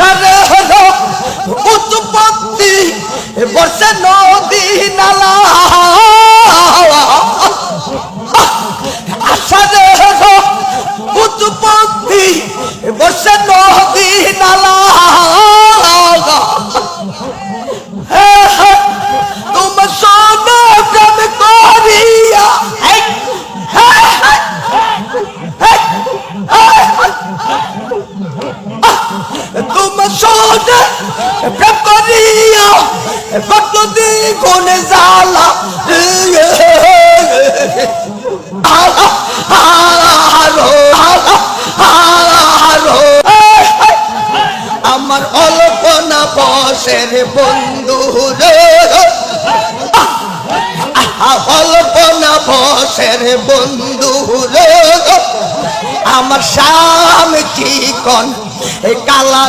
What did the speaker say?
আষাঢ়ে হলো উৎপত্তি বর্ষে নদী নালা। আষাঢ়ে হলো উৎপত্তি বর্ষে নদী নালা। প্রেম করিয়া ভক্ত দ্বিগুণে জ্বালা আলা, আলো, আলা, আলো। আমার অল্পনা বসের বন্ধু রে অল্পনা বসের বন্ধু রে আমার স্বামী চিকন এই কালা